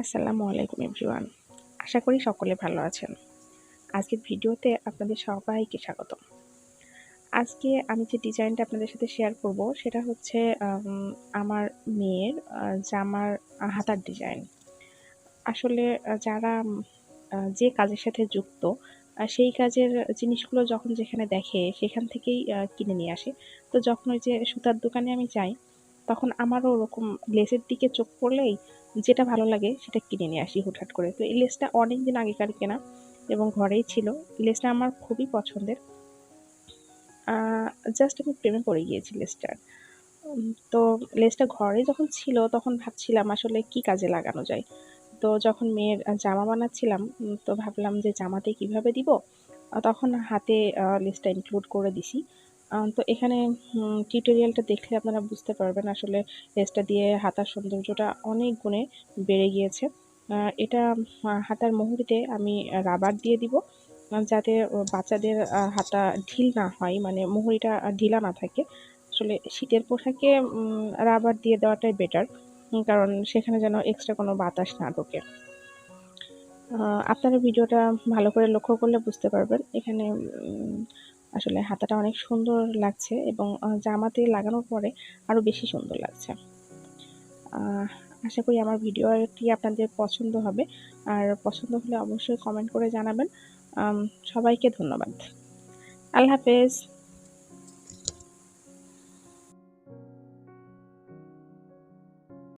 আসসালামু আলাইকুম এভরিওয়ান। আশা করি সকলে ভালো আছেন। আজকের ভিডিওতে আপনাদের সবাইকে স্বাগত আজকে আমি যে ডিজাইনটা আপনাদের সাথে শেয়ার করব, সেটা হচ্ছে আমার মেয়ের জামার হাতার ডিজাইন আসলে যারা যে কাজের সাথে যুক্ত সেই কাজের জিনিসগুলো যখন যেখানে দেখে, সেখান থেকেই কিনে নিয়ে আসে। তো যখন ওই যে সুতার দোকানে আমি যাই, তখন আমারও ওরকম লেসের দিকে চোখ পড়লেই যেটা ভালো লাগে সেটা কিনে নিয়ে আসি হুটহাট করে। তো এই লেসটা অনেক দিন আগেকার কেনা এবং ঘরেই ছিল। লেসটা আমার খুবই পছন্দের। জাস্ট আমি প্রেমে পড়ে গিয়েছি লেসটার। তো লেসটা ঘরে যখন ছিল তখন ভাবছিলাম আসলে কি কাজে লাগানো যায়। তো যখন মেয়ের জামা বানাচ্ছিলাম তো ভাবলাম যে জামাতে কীভাবে দিব? তখন হাতে লেসটা ইনক্লুড করে দিছি। তো এখানে টিউটোরিয়ালটা দেখলে আপনারা বুঝতে পারবেন আসলে লেসটা দিয়ে হাতার সৌন্দর্যটা অনেক গুণে বেড়ে গিয়েছে। এটা হাতার মুহুরিতে আমি রাবার দিয়ে দিব যাতে বাচ্চাদের হাতা ঢিল না হয় মানে মুহুরিটা ঢিলা না থাকে। আসলে শীতের পোশাকে রাবার দিয়ে দেওয়াটাই বেটার কারণ সেখানে যেন এক্সট্রা কোনো বাতাস না ঢোকে। আপনারা ভিডিওটা ভালো করে লক্ষ্য করলে বুঝতে পারবেন। এখানে আসলে হাতাটা অনেক সুন্দর লাগছে এবং জামাতে লাগানোর পরে আরও বেশি সুন্দর লাগছে। আশা করি আমার ভিডিওটি আপনাদের পছন্দ হবে। আর পছন্দ হলে অবশ্যই কমেন্ট করে জানাবেন। সবাইকে ধন্যবাদ। আল্লাহ হাফেজ।